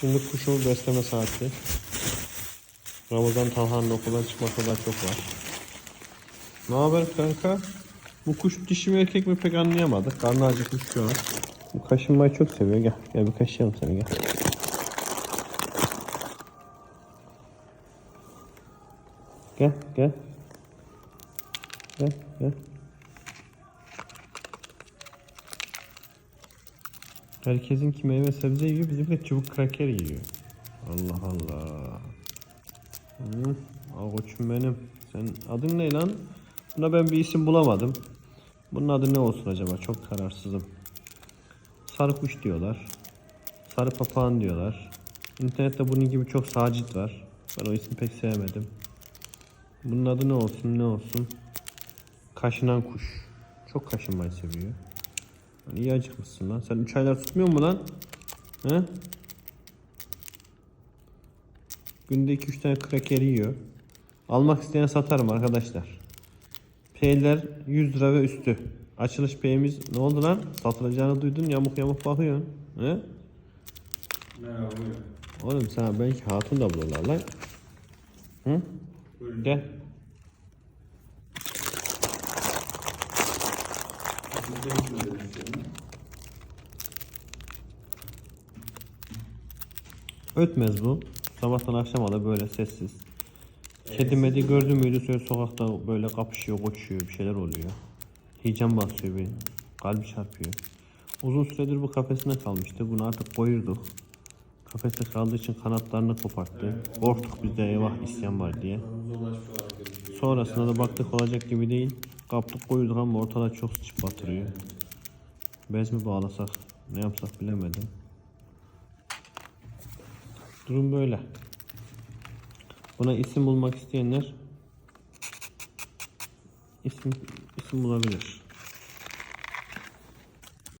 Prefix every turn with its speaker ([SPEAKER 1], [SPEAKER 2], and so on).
[SPEAKER 1] Şimdi kuşu besleme saati. Ramazan Talhan'ın okuldan çıkması da çok var. Ne haber kanka? Bu kuş dişi mi erkek mi pek anlayamadık. Karnı acıkmış şu an. Bu kaşınmayı çok seviyor. Gel, gel bir kaşıyalım seni gel. Gel, gel. Gel, gel. Herkesin ki meyve sebze yiyor, bizimki çubuk kraker yiyor. Allah Allah. Hı, al koçum benim. Sen adın ne lan? Buna ben bir isim bulamadım. Bunun adı ne olsun acaba? Çok kararsızım. Sarı kuş diyorlar. Sarı papağan diyorlar. İnternette bunun gibi çok sacit var. Ben o ismi pek sevmedim. Bunun adı ne olsun ne olsun? Kaşınan kuş. Çok kaşınmayı seviyor. İyi acıkmışsın lan. Sen 3 aylar tutmuyor mu lan? He? Günde 2-3 tane kraker yiyor. Almak isteyen satarım arkadaşlar. P'ler 100 lira ve üstü. Açılış P'miz ne oldu lan? Satılacağını duydun yamuk yamuk bakıyorsun. He?
[SPEAKER 2] Merhaba.
[SPEAKER 1] Oğlum sana belki hatun da bulurlar lan. Hı?
[SPEAKER 2] Buyurun.
[SPEAKER 1] Gel.
[SPEAKER 2] Hiç öyle bir?
[SPEAKER 1] Ötmez bu. Sabahtan akşama da böyle sessiz. Kedi medi gördü müydü söyle sokakta böyle kapışıyor, koşuyor, bir şeyler oluyor. Heyecan basıyor beni. Kalbi çarpıyor. Uzun süredir bu kafesinde kalmıştı. Bunu artık koyurduk. Kafeste kaldığı için kanatlarını koparttı. Korktuk biz de eyvah isyan var diye. Sonrasında da baktık olacak gibi değil. Kaptık koyduk ama ortada çok sıçıp batırıyor. Bez mi bağlasak, ne yapsak bilemedim. Durum böyle. Buna isim bulmak isteyenler isim isim bulabilir.